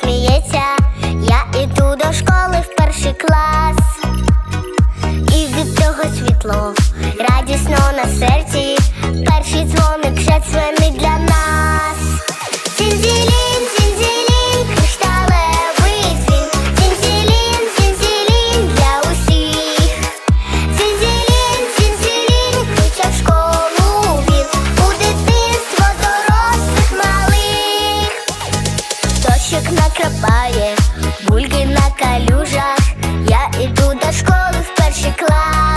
сміється, я іду до школи в перший клас, і від того світло радісно на серці, перший дзвоник вже дзвонить для скрабає, бульки на калюжах, я іду до школи в перший клас.